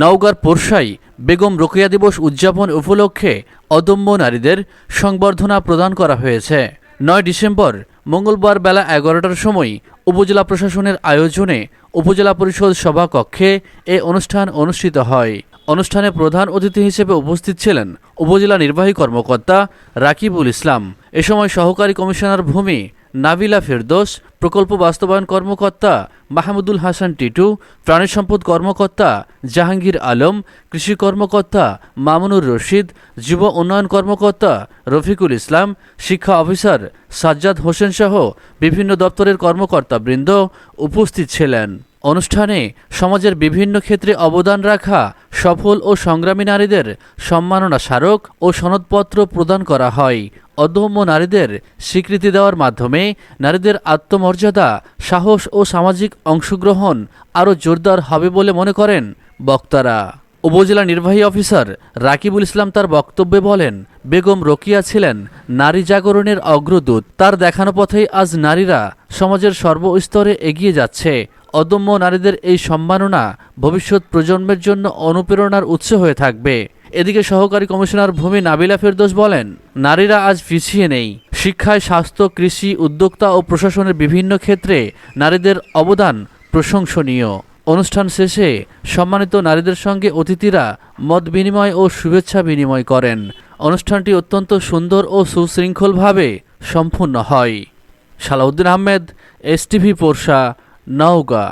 নওগাঁর পোরশাই বেগম রোকেয়া দিবস উদযাপন উপলক্ষে অদম্য নারীদের সংবর্ধনা প্রদান করা হয়েছে। নয় ডিসেম্বর, মঙ্গলবার বেলা এগারোটার সময় উপজেলা প্রশাসনের আয়োজনে উপজেলা পরিষদ সভাকক্ষে এ অনুষ্ঠান অনুষ্ঠিত হয়। অনুষ্ঠানে প্রধান অতিথি হিসেবে উপস্থিত ছিলেন উপজেলা নির্বাহী কর্মকর্তা রাকিবুল ইসলাম। এ সময় সহকারী কমিশনার ভূমি নাবিলা ফেরদোস, প্রকল্প বাস্তবায়ন কর্মকর্তা মাহমুদুল হাসান টিটু, প্রাণী সম্পদ কর্মকর্তা জাহাঙ্গীর আলম, কৃষি কর্মকর্তা মামুনুর রশিদ, যুব উন্নয়ন কর্মকর্তা রফিকুল ইসলাম, শিক্ষা অফিসার সাজ্জাদ হোসেন সহ বিভিন্ন দপ্তরের কর্মকর্তাবৃন্দ উপস্থিত ছিলেন। অনুষ্ঠানে সমাজের বিভিন্ন ক্ষেত্রে অবদান রাখা সফল ও সংগ্রামী নারীদের সম্মাননা স্মারক ও সনদপত্র প্রদান করা হয়। অদম্য নারীদের স্বীকৃতি দেওয়ার মাধ্যমে নারীদের আত্মমর্যাদা, সাহস ও সামাজিক অংশগ্রহণ আরও জোরদার হবে বলে মনে করেন বক্তারা। উপজেলা নির্বাহী অফিসার রাকিবুল ইসলাম তার বক্তব্যে বলেন, বেগম রোকিয়া ছিলেন নারী জাগরণের অগ্রদূত। তার দেখানো পথেই আজ নারীরা সমাজের সর্বস্তরে এগিয়ে যাচ্ছে। অদম্য নারীদের এই সম্মাননা ভবিষ্যৎ প্রজন্মের জন্য অনুপ্রেরণার উৎস হয়ে থাকবে। এদিকে সহকারী কমিশনার ভূমি নাবিলা ফেরদোস বলেন, নারীরা আজ পিছিয়ে নেই। শিক্ষায় স্বাস্থ্য, কৃষি, উদ্যোক্তা ও প্রশাসনের বিভিন্ন ক্ষেত্রে নারীদের অবদান প্রশংসনীয়। অনুষ্ঠান শেষে সম্মানিত নারীদের সঙ্গে অতিথিরা মত বিনিময় ও শুভেচ্ছা বিনিময় করেন। অনুষ্ঠানটি অত্যন্ত সুন্দর ও সুশৃঙ্খলভাবে সম্পূর্ণ হয়। Salauddin Ahmed S TV Porsha Naogaon.